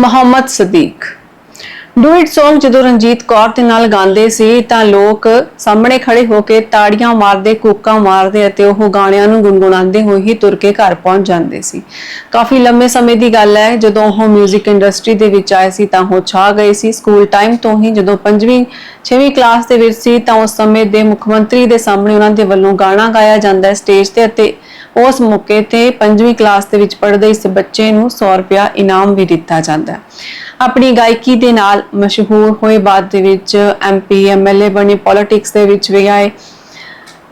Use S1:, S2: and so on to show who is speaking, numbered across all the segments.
S1: Muhammad Sadiq. ਡੂਇਟ Song ਜਦੋਂ ਰਣਜੀਤ ਕੌਰ ਦੇ ਨਾਲ ਗਾਉਂਦੇ ਸੀ ਤਾਂ ਲੋਕ ਸਾਹਮਣੇ ਖੜੇ ਹੋ ਕੇ ਤਾੜੀਆਂ ਮਾਰਦੇ, ਕੂਕਾਂ ਮਾਰਦੇ ਅਤੇ ਉਹ ਗਾਣਿਆਂ ਨੂੰ ਗੁੰਗੁਣਾਉਂਦੇ ਹੋਏ ਹੀ ਤੁਰ ਕੇ ਘਰ ਪਹੁੰਚ ਜਾਂਦੇ ਸੀ। ਕਾਫੀ ਲੰਮੇ ਸਮੇਂ ਦੀ ਗੱਲ ਹੈ, ਜਦੋਂ ਉਹ 뮤직 ਇੰਡਸਟਰੀ ਦੇ ਵਿੱਚ ਆਏ ਸੀ ਤਾਂ ਉਹ ਛਾ ਗਏ ਸੀ। ਸਕੂਲ ਟਾਈਮ ਤੋਂ ਹੀ ਜਦੋਂ 5ਵੀਂ 6ਵੀਂ ਕਲਾਸ ਦੇ ਵਿੱਚ ਸੀ ਤਾਂ ਉਸ ਸਮੇਂ ਦੇ ਮੁੱਖ ਮੰਤਰੀ ਦੇ ਸਾਹਮਣੇ ਉਹਨਾਂ ਦੇ ਵੱਲੋਂ ਗਾਣਾ ਗਾਇਆ ਜਾਂਦਾ ਹੈ ਸਟੇਜ ਤੇ ਅਤੇ ਉਸ ਮੌਕੇ ਤੇ 5ਵੀਂ ਕਲਾਸ ਦੇ ਵਿੱਚ ਪੜ੍ਹਦੇ ਇਸ ਬੱਚੇ ਨੂੰ 100 ਰੁਪਿਆ ਇਨਾਮ ਵੀ ਦਿੱਤਾ ਜਾਂਦਾ ਹੈ। ਆਪਣੀ ਗਾਇਕੀ ਦੇ ਨਾਲ ਮਸ਼ਹੂਰ ਹੋਏ ਬਾਅਦ ਦੇ ਵਿੱਚ ਐਮਪੀ ਐਮਐਲਏ ਬਣੇ ਪੋਲਿਟਿਕਸ ਦੇ ਵਿੱਚ ਵੀ ਆਏ।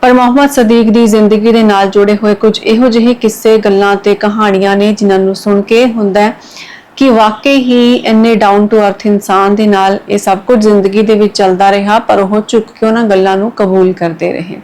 S1: ਪਰ ਮੁਹੰਮਦ ਸਦੀਕ ਦੀ ਜ਼ਿੰਦਗੀ ਦੇ ਨਾਲ ਜੁੜੇ ਹੋਏ ਕੁਝ ਇਹੋ ਜਿਹੇ ਕਿੱਸੇ, ਗੱਲਾਂ ਤੇ ਕਹਾਣੀਆਂ ਨੇ ਜਿਨ੍ਹਾਂ ਨੂੰ ਸੁਣ ਕੇ ਹੁੰਦਾ ਹੈ। ਕਿ ਵਾਕਈ ਹੀ ਇੰਨੇ ਡਾਊਨ ਟੂ ਅਰਥ ਇਨਸਾਨ ਦੇ ਨਾਲ ਇਹ ਸਭ ਕੁਝ ਜ਼ਿੰਦਗੀ ਦੇ ਵਿੱਚ ਚੱਲਦਾ ਰਿਹਾ, ਪਰ ਉਹ ਝੁੱਕ ਕੇ ਉਹਨਾਂ ਗੱਲਾਂ ਨੂੰ ਕਬੂਲ ਕਰਦੇ ਰਹੇ।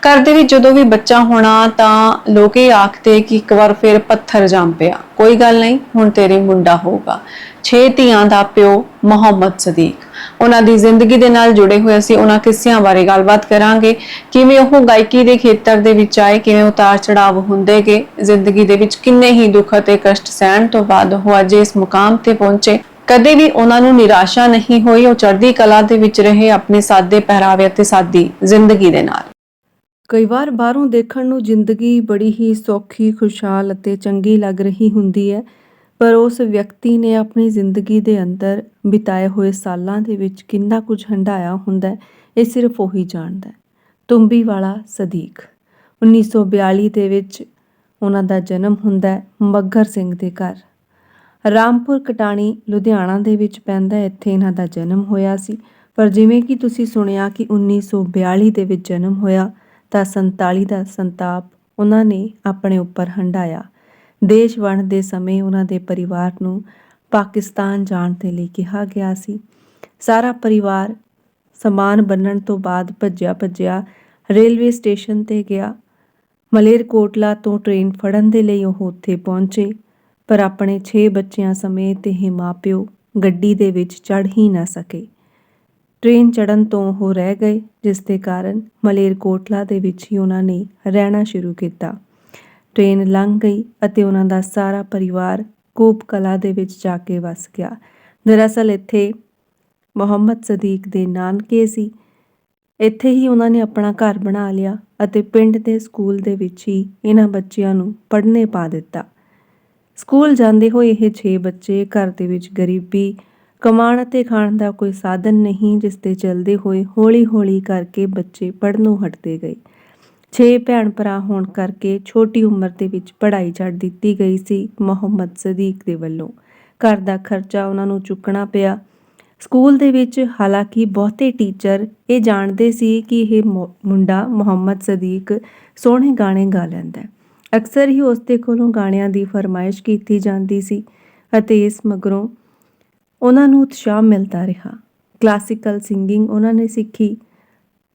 S1: ਘਰ ਦੇ ਵਿੱਚ ਜਦੋਂ ਵੀ ਬੱਚਾ ਹੋਣਾ ਤਾਂ ਲੋਕ ਇਹ ਆਖਦੇ ਕਿ ਇੱਕ ਵਾਰ ਫਿਰ ਪੱਥਰ ਜੰਮ ਪਿਆ। ਕੋਈ ਗੱਲ ਨਹੀਂ, ਹੁਣ ਤੇਰੇ ਮੁੰਡਾ ਹੋਊਗਾ। ਛੇ ਧੀਆਂ ਦਾ ਪਿਓ ਮੁਹੰਮਦ ਸਦੀਕ। ਉਹਨਾਂ ਦੀ ਜ਼ਿੰਦਗੀ ਦੇ ਨਾਲ ਜੁੜੇ ਹੋਏ ਅਸੀਂ ਉਹਨਾਂ ਕਿੱਸਿਆਂ ਬਾਰੇ ਗੱਲਬਾਤ ਕਰਾਂਗੇ। ਕਿਵੇਂ ਉਹ ਗਾਇਕੀ ਦੇ ਖੇਤਰ ਦੇ ਵਿੱਚ ਆਏ, ਕਿਵੇਂ ਉਤਾਰ ਚੜਾਵ ਹੁੰਦੇ ਜ਼ਿੰਦਗੀ ਦੇ ਵਿੱਚ ਕਿੰਨੇ ਹੀ ਦੁੱਖ ਅਤੇ ਕਸ਼ਟ ਸਹਿਣ ਤੋਂ ਬਾਅਦ ਉਹ ਅੱਜ ਇਸ ਮੁਕਾਮ ਤੇ ਪਹੁੰਚੇ। ਕਦੇ ਵੀ ਉਹਨਾਂ ਨੂੰ ਨਿਰਾਸ਼ਾ ਨਹੀਂ ਹੋਈ, ਉਹ ਚੜ੍ਹਦੀ ਕਲਾ ਦੇ ਵਿੱਚ ਰਹੇ ਆਪਣੇ ਸਾਦੇ ਪਹਿਰਾਵੇ ਅਤੇ ਸਾਦੀ ਜ਼ਿੰਦਗੀ ਦੇ ਨਾਲ।
S2: ਕਈ ਵਾਰ ਬਾਹਰੋਂ ਦੇਖਣ ਨੂੰ ਜ਼ਿੰਦਗੀ ਬੜੀ ਹੀ ਸੌਖੀ, ਖੁਸ਼ਹਾਲ ਅਤੇ ਚੰਗੀ ਲੱਗ ਰਹੀ ਹੁੰਦੀ ਹੈ। ਪਰ ਉਸ ਵਿਅਕਤੀ ਨੇ ਆਪਣੀ ਜ਼ਿੰਦਗੀ ਦੇ ਅੰਦਰ ਬਿਤਾਏ ਹੋਏ ਸਾਲਾਂ ਦੇ ਵਿੱਚ ਕਿੰਨਾ ਕੁਝ ਹੰਢਾਇਆ ਹੁੰਦਾ ਇਹ ਸਿਰਫ ਉਹੀ ਜਾਣਦਾ ਤੁੰਬੀ ਵਾਲਾ ਸਦੀਕ। 1942 ਦੇ ਵਿੱਚ ਉਹਨਾਂ ਦਾ ਜਨਮ ਹੁੰਦਾ ਮੱਗਰ ਸਿੰਘ ਦੇ ਘਰ। ਰਾਮਪੁਰ ਕਟਾਣੀ, ਲੁਧਿਆਣਾ ਦੇ ਵਿੱਚ ਪੈਂਦਾ ਇੱਥੇ ਇਹਨਾਂ ਦਾ ਜਨਮ ਹੋਇਆ ਸੀ। ਪਰ ਜਿਵੇਂ ਕਿ ਤੁਸੀਂ ਸੁਣਿਆ ਕਿ 1942 ਦੇ ਵਿੱਚ ਜਨਮ ਹੋਇਆ, ਤਾਂ 47 ਦਾ ਸੰਤਾਪ ਉਹਨਾਂ ਨੇ ਆਪਣੇ ਉੱਪਰ ਹੰਢਾਇਆ। ਦੇਸ਼ ਵੰਡ ਦੇ ਸਮੇਂ ਉਹਨਾਂ ਦੇ ਪਰਿਵਾਰ ਨੂੰ ਪਾਕਿਸਤਾਨ ਜਾਣ ਦੇ ਲਈ ਕਿਹਾ ਗਿਆ ਸੀ। ਸਾਰਾ ਪਰਿਵਾਰ ਸਮਾਨ ਬੰਨਣ ਤੋਂ ਬਾਅਦ ਭੱਜਿਆ ਭੱਜਿਆ ਰੇਲਵੇ ਸਟੇਸ਼ਨ ਤੇ ਗਿਆ। ਮਲੇਰਕੋਟਲਾ ਤੋਂ ਟ੍ਰੇਨ ਫੜਨ ਦੇ ਲਈ ਉਹ ਉੱਥੇ ਪਹੁੰਚੇ, ਪਰ ਆਪਣੇ 6 ਬੱਚਿਆਂ ਸਮੇਤ ਇਹ ਮਾਪਿਓ ਗੱਡੀ ਦੇ ਵਿੱਚ ਚੜ੍ਹ ਹੀ ਨਾ ਸਕੇ। ਟ੍ਰੇਨ ਚੜਨ ਤੋਂ ਉਹ ਰਹਿ ਗਏ, ਜਿਸ ਦੇ ਕਾਰਨ ਮਲੇਰਕੋਟਲਾ ਦੇ ਵਿੱਚ ਹੀ ਉਹਨਾਂ ਨੇ ਰਹਿਣਾ ਸ਼ੁਰੂ ਕੀਤਾ। ਟ੍ਰੇਨ ਲੰਘ ਗਈ ਅਤੇ ਉਹਨਾਂ ਦਾ ਸਾਰਾ ਪਰਿਵਾਰ ਕੋਪ ਕਲਾ ਦੇ ਵਿੱਚ ਜਾ ਕੇ ਵਸ ਗਿਆ। ਦਰਅਸਲ ਇੱਥੇ ਮੁਹੰਮਦ ਸਦੀਕ ਦੇ ਨਾਨਕੇ ਸੀ। ਇੱਥੇ ਹੀ ਉਹਨਾਂ ਨੇ ਆਪਣਾ ਘਰ ਬਣਾ ਲਿਆ ਅਤੇ ਪਿੰਡ ਦੇ ਸਕੂਲ ਦੇ ਵਿੱਚ ਹੀ ਇਹਨਾਂ ਬੱਚਿਆਂ ਨੂੰ ਪੜ੍ਹਨੇ ਪਾ ਦਿੱਤਾ। ਸਕੂਲ ਜਾਂਦੇ ਹੋਏ ਇਹ 6 ਬੱਚੇ ਘਰ ਦੇ ਵਿੱਚ ਗਰੀਬੀ ਕਮਾਉਣ ਅਤੇ ਖਾਣ ਦਾ ਕੋਈ ਸਾਧਨ ਨਹੀਂ, ਜਿਸ ਤੇ ਚੱਲਦੇ ਹੋਏ ਹੌਲੀ-ਹੌਲੀ ਕਰਕੇ ਬੱਚੇ ਪੜ੍ਹਨੋਂ ਹਟਦੇ ਗਏ। ਛੇ ਭੈਣ ਭਰਾ ਹੋਣ ਕਰਕੇ ਛੋਟੀ ਉਮਰ ਦੇ ਵਿੱਚ ਪੜ੍ਹਾਈ ਛੱਡ ਦਿੱਤੀ ਗਈ ਸੀ ਮੁਹੰਮਦ ਸਦੀਕ ਦੇ ਵੱਲੋਂ। ਘਰ ਦਾ ਖਰਚਾ ਉਹਨਾਂ ਨੂੰ ਚੁੱਕਣਾ ਪਿਆ। ਸਕੂਲ ਦੇ ਵਿੱਚ ਹਾਲਾਂਕਿ ਬਹੁਤੇ ਟੀਚਰ ਇਹ ਜਾਣਦੇ ਸੀ ਕਿ ਇਹ ਮੁ- ਮੁੰਡਾ ਮੁਹੰਮਦ ਸਦੀਕ ਸੋਹਣੇ ਗਾਣੇ ਗਾ ਲੈਂਦਾ ਹੈ। ਅਕਸਰ ਹੀ ਉਸ ਦੇ ਕੋਲੋਂ ਗਾਣਿਆਂ ਦੀ ਫਰਮਾਇਸ਼ ਕੀਤੀ ਜਾਂਦੀ ਸੀ ਅਤੇ ਇਸ ਮਗਰੋਂ ਉਹਨਾਂ ਨੂੰ ਉਤਸ਼ਾਹ ਮਿਲਦਾ ਰਿਹਾ। ਕਲਾਸੀਕਲ ਸਿੰਗਿੰਗ ਉਹਨਾਂ ਨੇ ਸਿੱਖੀ।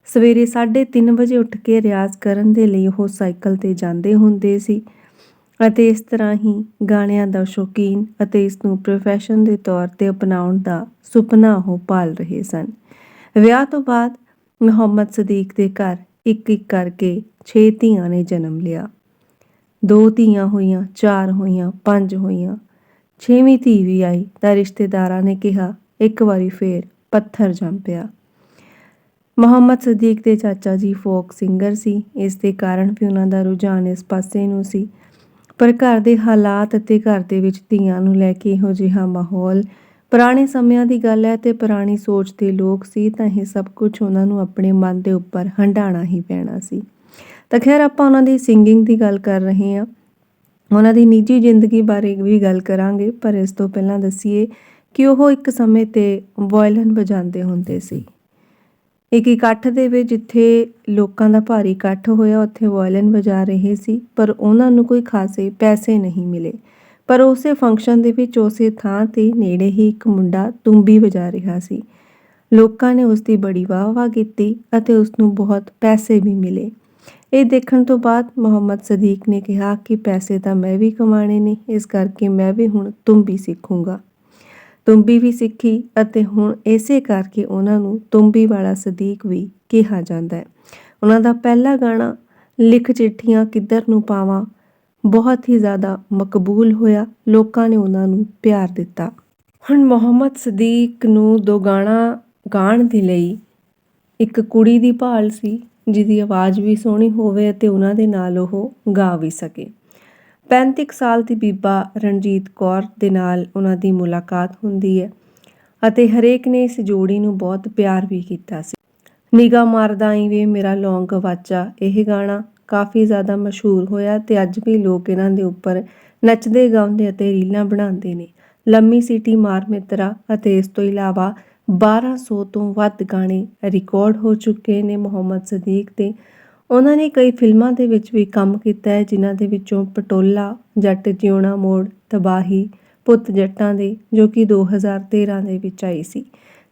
S2: ਸਵੇਰੇ 3:30 ਵਜੇ ਉੱਠ ਕੇ ਰਿਆਜ਼ ਕਰਨ ਦੇ ਲਈ ਉਹ ਸਾਈਕਲ ਤੇ ਜਾਂਦੇ ਹੁੰਦੇ ਸੀ ਅਤੇ ਇਸ ਤਰ੍ਹਾਂ ਹੀ ਗਾਣਿਆਂ ਦਾ ਸ਼ੌਕੀਨ ਅਤੇ ਇਸ ਨੂੰ ਪ੍ਰੋਫੈਸ਼ਨ ਦੇ ਤੌਰ ਤੇ ਅਪਣਾਉਣ ਦਾ ਸੁਪਨਾ ਉਹ ਪਾਲ ਰਹੇ ਸਨ। ਵਿਆਹ ਤੋਂ ਬਾਅਦ ਮੁਹੰਮਦ ਸਦੀਕ ਦੇ ਘਰ ਇੱਕ ਇੱਕ ਕਰਕੇ 6 ਧੀਆਂ ਨੇ ਜਨਮ ਲਿਆ। ਦੋ ਧੀਆਂ ਹੋਈਆਂ, ਚਾਰ ਹੋਈਆਂ, ਪੰਜ ਹੋਈਆਂ। ਛੇਵੀਂ ਧੀ ਵੀ ਆਈ ਤਾਂ ਰਿਸ਼ਤੇਦਾਰਾਂ ਨੇ ਕਿਹਾ, ਇੱਕ ਵਾਰੀ ਫੇਰ ਪੱਥਰ ਜੰਮ ਪਿਆ। ਮੁਹੰਮਦ ਸਦੀਕ ਦੇ ਚਾਚਾ ਜੀ ਫੋਕ ਸਿੰਗਰ ਸੀ। ਇਸ ਦੇ ਕਾਰਨ ਵੀ ਉਹਨਾਂ ਦਾ ਰੁਝਾਨ ਇਸ ਪਾਸੇ ਨੂੰ ਸੀ। ਪਰ ਘਰ ਦੇ ਹਾਲਾਤ ਅਤੇ ਘਰ ਦੇ ਵਿੱਚ ਧੀਆਂ ਨੂੰ ਲੈ ਕੇ ਇਹੋ ਜਿਹਾ ਮਾਹੌਲ ਪੁਰਾਣੇ ਸਮਿਆਂ ਦੀ ਗੱਲ ਹੈ ਤੇ ਪੁਰਾਣੀ ਸੋਚ ਦੇ ਲੋਕ ਸੀ ਤਾਂ ਇਹ ਸਭ ਕੁਝ ਉਹਨਾਂ ਨੂੰ ਆਪਣੇ ਮਨ ਦੇ ਉੱਪਰ ਹੰਡਾਣਾ ਹੀ ਪੈਣਾ ਸੀ। ਤਾਂ ਖੈਰ ਆਪਾਂ ਉਹਨਾਂ ਦੀ ਸਿੰਗਿੰਗ ਦੀ ਗੱਲ ਕਰ ਰਹੇ ਹਾਂ। ਉਹਨਾਂ ਦੀ ਨਿੱਜੀ ਜ਼ਿੰਦਗੀ ਬਾਰੇ ਵੀ ਗੱਲ ਕਰਾਂਗੇ, ਪਰ ਇਸ ਤੋਂ ਪਹਿਲਾਂ ਦੱਸੀਏ ਕਿ ਉਹ ਇੱਕ ਸਮੇਂ ਤੇ ਵਾਇਲਨ ਵਜਾਉਂਦੇ ਹੁੰਦੇ ਸੀ। ਇੱਕ ਇਕੱਠ ਦੇ ਵਿੱਚ ਜਿੱਥੇ ਲੋਕਾਂ ਦਾ ਭਾਰੀ ਇਕੱਠ ਹੋਇਆ, ਉੱਥੇ ਵਾਇਲਨ ਵਜਾ ਰਹੇ ਸੀ, ਪਰ ਉਹਨਾਂ ਨੂੰ ਕੋਈ ਖਾਸੇ ਪੈਸੇ ਨਹੀਂ ਮਿਲੇ। ਪਰ ਉਸੇ ਫੰਕਸ਼ਨ ਦੇ ਵਿੱਚ ਉਸੇ ਥਾਂ ਤੇ ਨੇੜੇ ਹੀ ਇੱਕ ਮੁੰਡਾ ਤੁੰਬੀ ਵਜਾ ਰਿਹਾ ਸੀ। ਲੋਕਾਂ ਨੇ ਉਸ ਦੀ ਬੜੀ ਵਾਹ-ਵਾਹ ਕੀਤੀ ਅਤੇ ਉਸ ਨੂੰ ਬਹੁਤ ਪੈਸੇ ਵੀ ਮਿਲੇ। ਇਹ ਦੇਖਣ ਤੋਂ ਬਾਅਦ ਮੁਹੰਮਦ ਸਦੀਕ ਨੇ ਕਿਹਾ ਕਿ ਪੈਸੇ ਤਾਂ ਮੈਂ ਵੀ ਕਮਾਣੇ ਨੇ, ਇਸ ਕਰਕੇ ਮੈਂ ਵੀ ਹੁਣ ਤੁੰਬੀ ਸਿੱਖੂੰਗਾ। ਤੁੰਬੀ ਵੀ ਸਿੱਖੀ ਅਤੇ ਹੁਣ ਇਸੇ ਕਰਕੇ ਉਹਨਾਂ ਨੂੰ ਤੁੰਬੀ ਵਾਲਾ ਸਦੀਕ ਵੀ ਕਿਹਾ ਜਾਂਦਾ ਹੈ। ਉਹਨਾਂ ਦਾ ਪਹਿਲਾ ਗਾਣਾ, ਲਿਖ ਚਿੱਠੀਆਂ ਕਿੱਧਰ ਨੂੰ ਪਾਵਾਂ, ਬਹੁਤ ਹੀ ਜ਼ਿਆਦਾ ਮਕਬੂਲ ਹੋਇਆ, ਲੋਕਾਂ ਨੇ ਉਹਨਾਂ ਨੂੰ ਪਿਆਰ ਦਿੱਤਾ। ਹੁਣ ਮੁਹੰਮਦ ਸਦੀਕ ਨੂੰ ਦੋ ਗਾਣਾ ਗਾਣ ਦੇ ਲਈ ਇੱਕ ਕੁੜੀ ਦੀ ਭਾਲ ਸੀ, ਜਿਹਦੀ ਆਵਾਜ਼ ਵੀ ਸੋਹਣੀ ਹੋਵੇ ਅਤੇ ਉਹਨਾਂ ਦੇ ਨਾਲ ਉਹ ਗਾ ਵੀ ਸਕੇ। 35 ਕੁ ਸਾਲ ਦੀ ਬੀਬਾ ਰਣਜੀਤ ਕੌਰ ਦੇ ਨਾਲ ਉਹਨਾਂ ਦੀ ਮੁਲਾਕਾਤ ਹੁੰਦੀ ਹੈ ਅਤੇ ਹਰੇਕ ਨੇ ਇਸ ਜੋੜੀ ਨੂੰ ਬਹੁਤ ਪਿਆਰ ਵੀ ਕੀਤਾ ਸੀ। ਨਿਗਾ ਮਾਰਦਾ ਈ ਵੇ ਮੇਰਾ ਲੌਂਗ ਗਵਾਚਾ ਇਹ ਗਾਣਾ ਕਾਫੀ ਜ਼ਿਆਦਾ ਮਸ਼ਹੂਰ ਹੋਇਆ ਤੇ ਅੱਜ ਵੀ ਲੋਕ ਇਹਨਾਂ ਦੇ ਉੱਪਰ ਨੱਚਦੇ ਗਾਉਂਦੇ ਅਤੇ ਰੀਲਾਂ ਬਣਾਉਂਦੇ ਨੇ। ਲੰਮੀ ਸਿਟੀ ਮਾਰ ਮਿੱਤਰਾ ਅਤੇ ਇਸ ਤੋਂ ਇਲਾਵਾ 1200 ਤੋਂ ਵੱਧ ਗਾਣੇ ਰਿਕਾਰਡ ਹੋ ਚੁੱਕੇ ਨੇ ਮੁਹੰਮਦ ਸਦੀਕ ਦੇ ਉਹਨਾਂ ਨੇ ਕਈ ਫਿਲਮਾਂ ਦੇ ਵਿੱਚ ਵੀ ਕੰਮ ਕੀਤਾ ਹੈ, ਜਿਨ੍ਹਾਂ ਦੇ ਵਿੱਚੋਂ ਪਟੋਲਾ, ਜੱਟ ਜਿਉਣਾ ਮੋੜ, ਤਬਾਹੀ, ਪੁੱਤ ਜੱਟਾਂ ਦੇ, ਜੋ ਕਿ 2013 ਦੇ ਵਿੱਚ ਆਈ ਸੀ।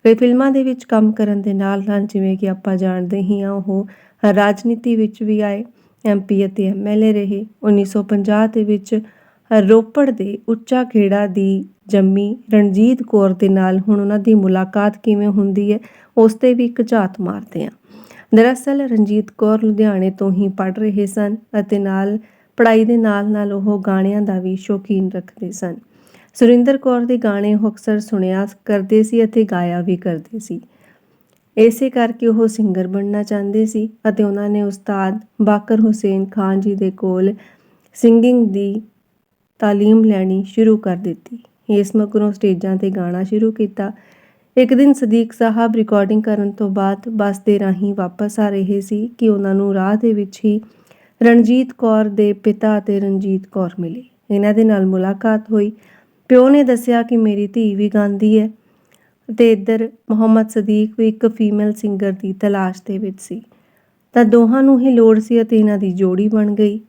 S2: ਕਈ ਫਿਲਮਾਂ ਦੇ ਵਿੱਚ ਕੰਮ ਕਰਨ ਦੇ ਨਾਲ ਨਾਲ ਜਿਵੇਂ ਕਿ ਆਪਾਂ ਜਾਣਦੇ ਹੀ ਹਾਂ, ਉਹ ਰਾਜਨੀਤੀ ਵਿੱਚ ਵੀ ਆਏ ਐਮਪੀ ਅਤੇ ਐਮਐਲਏ ਰਹੇ। 1950 ਦੇ ਵਿੱਚ ਰੋਪੜ ਦੇ ਉੱਚਾ ਖੇੜਾ ਦੀ ਜੰਮੀ ਰਣਜੀਤ ਕੌਰ ਦੇ ਨਾਲ ਹੁਣ ਉਹਨਾਂ ਦੀ ਮੁਲਾਕਾਤ ਕਿਵੇਂ ਹੁੰਦੀ ਹੈ, ਉਸ ਤੇ ਵੀ ਇੱਕ ਝਾਤ ਮਾਰਦੇ ਹਾਂ। ਦਰਅਸਲ ਰਣਜੀਤ ਕੌਰ ਲੁਧਿਆਣੇ ਤੋਂ ਹੀ ਪੜ੍ਹ ਰਹੇ ਸਨ ਅਤੇ ਨਾਲ ਪੜ੍ਹਾਈ ਦੇ ਨਾਲ ਨਾਲ ਉਹ ਗਾਣਿਆਂ ਦਾ ਵੀ ਸ਼ੌਕੀਨ ਰੱਖਦੇ ਸਨ। ਸੁਰਿੰਦਰ ਕੌਰ ਦੇ ਗਾਣੇ ਉਹ ਅਕਸਰ ਸੁਣਿਆ ਕਰਦੇ ਸੀ ਅਤੇ ਗਾਇਆ ਵੀ ਕਰਦੇ ਸੀ। ਇਸੇ ਕਰਕੇ ਉਹ ਸਿੰਗਰ ਬਣਨਾ ਚਾਹੁੰਦੇ ਸੀ ਅਤੇ ਉਹਨਾਂ ਨੇ ਉਸਤਾਦ ਬਾਕਰ ਹੁਸੈਨ ਖਾਨ ਜੀ ਦੇ ਕੋਲ ਸਿੰਗਿੰਗ ਦੀ ਤਾਲੀਮ ਲੈਣੀ ਸ਼ੁਰੂ ਕਰ ਦਿੱਤੀ। ਇਸ ਮਗਰੋਂ ਸਟੇਜਾਂ ਤੇ ਗਾਣਾ ਸ਼ੁਰੂ ਕੀਤਾ ਇੱਕ ਦਿਨ ਸਦੀਕ ਸਾਹਿਬ ਰਿਕਾਰਡਿੰਗ ਕਰਨ ਤੋਂ ਬਾਅਦ ਬੱਸ ਦੇ ਰਾਹੀਂ ਵਾਪਸ ਆ ਰਹੇ ਸੀ ਕਿ ਉਹਨਾਂ ਨੂੰ ਰਾਹ ਦੇ ਵਿੱਚ ਹੀ ਰਣਜੀਤ ਕੌਰ ਦੇ ਪਿਤਾ ਅਤੇ ਰਣਜੀਤ ਕੌਰ ਮਿਲੇ। ਇਹਨਾਂ ਦੇ ਨਾਲ ਮੁਲਾਕਾਤ ਹੋਈ। ਪਿਓ ਨੇ ਦੱਸਿਆ ਕਿ ਮੇਰੀ ਧੀ ਵੀ ਗਾਉਂਦੀ ਹੈ ਤੇ ਇੱਧਰ ਮੁਹੰਮਦ ਸਦੀਕ ਵੀ ਇੱਕ ਫੀਮੇਲ ਸਿੰਗਰ ਦੀ ਤਲਾਸ਼ ਦੇ ਵਿੱਚ ਸੀ। ਤਾਂ ਦੋਹਾਂ ਨੂੰ ਹੀ ਲੋੜ ਸੀ ਅਤੇ ਇਹਨਾਂ ਦੀ ਜੋੜੀ ਬਣ ਗਈ।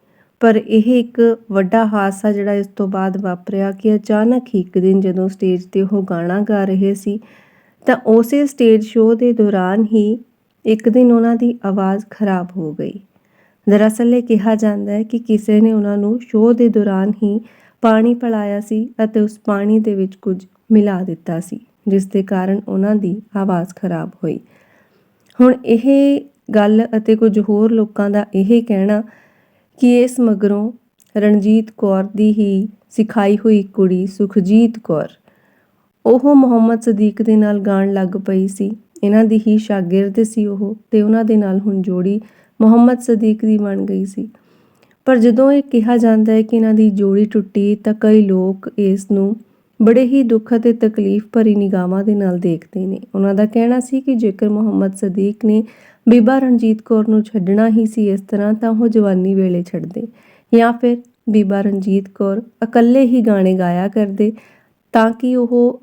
S2: ਪਰ ਇਹ ਇੱਕ ਵੱਡਾ ਹਾਦਸਾ ਜਿਹੜਾ ਇਸ ਤੋਂ ਬਾਅਦ ਵਾਪਰਿਆ ਕਿ ਅਚਾਨਕ ਹੀ ਇੱਕ ਦਿਨ ਜਦੋਂ ਸਟੇਜ ਤੇ ਉਹ ਗਾਣਾ ਗਾ ਰਹੇ ਸੀ ਤਾਂ ਉਸੇ ਸਟੇਜ ਸ਼ੋਅ ਦੇ ਦੌਰਾਨ ਹੀ ਇੱਕ ਦਿਨ ਉਹਨਾਂ ਦੀ ਆਵਾਜ਼ ਖਰਾਬ ਹੋ ਗਈ। ਦਰਅਸਲ ਇਹ ਕਿਹਾ ਜਾਂਦਾ ਹੈ ਕਿ ਕਿਸੇ ਨੇ ਉਹਨਾਂ ਨੂੰ ਸ਼ੋਅ ਦੇ ਦੌਰਾਨ ਹੀ ਪਾਣੀ ਪਿਲਾਇਆ ਸੀ ਅਤੇ ਉਸ ਪਾਣੀ ਦੇ ਵਿੱਚ ਕੁਝ ਮਿਲਾ ਦਿੱਤਾ ਸੀ, ਜਿਸ ਦੇ ਕਾਰਨ ਉਹਨਾਂ ਦੀ ਆਵਾਜ਼ ਖਰਾਬ ਹੋਈ। ਹੁਣ ਇਹ ਗੱਲ ਅਤੇ ਕੁਝ ਹੋਰ ਲੋਕਾਂ ਦਾ ਇਹ ਕਹਿਣਾ ਕਿ ਇਸ ਮਗਰੋਂ ਰਣਜੀਤ ਕੌਰ ਦੀ ਹੀ ਸਿਖਾਈ ਹੋਈ ਕੁੜੀ ਸੁਖਜੀਤ ਕੌਰ ਉਹ ਮੁਹੰਮਦ ਸਦੀਕ ਦੇ ਨਾਲ ਗਾਣ ਲੱਗ ਪਈ ਸੀ। ਇਹਨਾਂ ਦੀ ਹੀ ਸ਼ਾਗਿਰਦ ਸੀ ਉਹ ਤੇ ਉਹਨਾਂ ਦੇ ਨਾਲ ਹੁਣ ਜੋੜੀ ਮੁਹੰਮਦ ਸਦੀਕ ਦੀ ਬਣ ਗਈ ਸੀ। ਪਰ ਜਦੋਂ ਇਹ ਕਿਹਾ ਜਾਂਦਾ ਹੈ ਕਿ ਇਹਨਾਂ ਦੀ ਜੋੜੀ ਟੁੱਟੀ ਤਾਂ ਕਈ ਲੋਕ ਇਸ ਨੂੰ ਬੜੇ ਹੀ ਦੁੱਖ ਅਤੇ ਤਕਲੀਫ ਭਰੀ ਨਿਗਾਹਾਂ ਦੇ ਨਾਲ ਦੇਖਦੇ ਨੇ। ਉਹਨਾਂ ਦਾ ਕਹਿਣਾ ਸੀ ਕਿ ਜੇਕਰ ਮੁਹੰਮਦ ਸਦੀਕ ਨੇ ਬੀਬਾ ਰਣਜੀਤ ਕੌਰ ਨੂੰ ਛੱਡਣਾ ਹੀ ਸੀ ਇਸ ਤਰ੍ਹਾਂ ਤਾਂ ਉਹ ਜਵਾਨੀ ਵੇਲੇ ਛੱਡਦੇ ਜਾਂ ਫਿਰ ਬੀਬਾ ਰਣਜੀਤ ਕੌਰ ਇਕੱਲੇ ਹੀ ਗਾਣੇ ਗਾਇਆ ਕਰਦੇ ਤਾਂ ਕਿ ਉਹ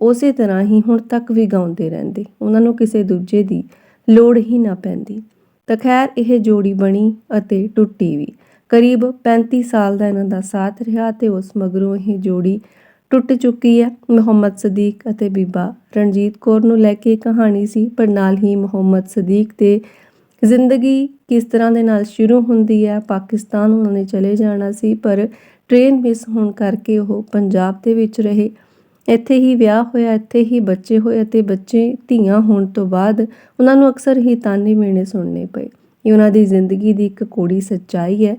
S2: ਉਸੇ ਤਰ੍ਹਾਂ ਹੀ ਹੁਣ ਤੱਕ ਵੀ ਗਾਉਂਦੇ ਰਹਿੰਦੇ। ਉਹਨਾਂ ਨੂੰ ਕਿਸੇ ਦੂਜੇ ਦੀ ਲੋੜ ਹੀ ਨਾ ਪੈਂਦੀ। ਤਾਂ ਖੈਰ ਇਹ ਜੋੜੀ ਬਣੀ ਅਤੇ ਟੁੱਟੀ ਵੀ। ਕਰੀਬ 35 ਸਾਲ ਦਾ ਇਹਨਾਂ ਦਾ ਸਾਥ ਰਿਹਾ ਤੇ ਉਸ ਮਗਰੋਂ ਇਹ ਜੋੜੀ ਟੁੱਟ ਚੁੱਕੀ ਹੈ। ਮੁਹੰਮਦ ਸਦੀਕ ਅਤੇ ਬੀਬਾ ਰਣਜੀਤ ਕੌਰ ਨੂੰ ਲੈ ਕੇ ਕਹਾਣੀ ਸੀ, ਪਰ ਨਾਲ ਹੀ ਮੁਹੰਮਦ ਸਦੀਕ ਤੇ ਜ਼ਿੰਦਗੀ ਕਿਸ ਤਰ੍ਹਾਂ ਦੇ ਨਾਲ ਸ਼ੁਰੂ ਹੁੰਦੀ ਹੈ, ਪਾਕਿਸਤਾਨ ਉਹਨਾਂ ਨੇ ਚਲੇ ਜਾਣਾ ਸੀ, ਪਰ ਟ੍ਰੇਨ ਮਿਸ ਹੋਣ ਕਰਕੇ ਉਹ ਪੰਜਾਬ ਦੇ ਵਿੱਚ ਰਹੇ। ਇੱਥੇ ਹੀ ਵਿਆਹ ਹੋਇਆ, ਇੱਥੇ ਹੀ ਬੱਚੇ ਹੋਏ ਅਤੇ ਬੱਚੇ, ਧੀਆਂ ਹੋਣ ਤੋਂ ਬਾਅਦ ਉਹਨਾਂ ਨੂੰ ਅਕਸਰ ਹੀ ਤਾਨੇ ਮੇਣੇ ਸੁਣਨੇ ਪਏ। ਇਹ ਉਹਨਾਂ ਦੀ ਜ਼ਿੰਦਗੀ ਦੀ ਇੱਕ ਕੌੜੀ ਸੱਚਾਈ ਹੈ।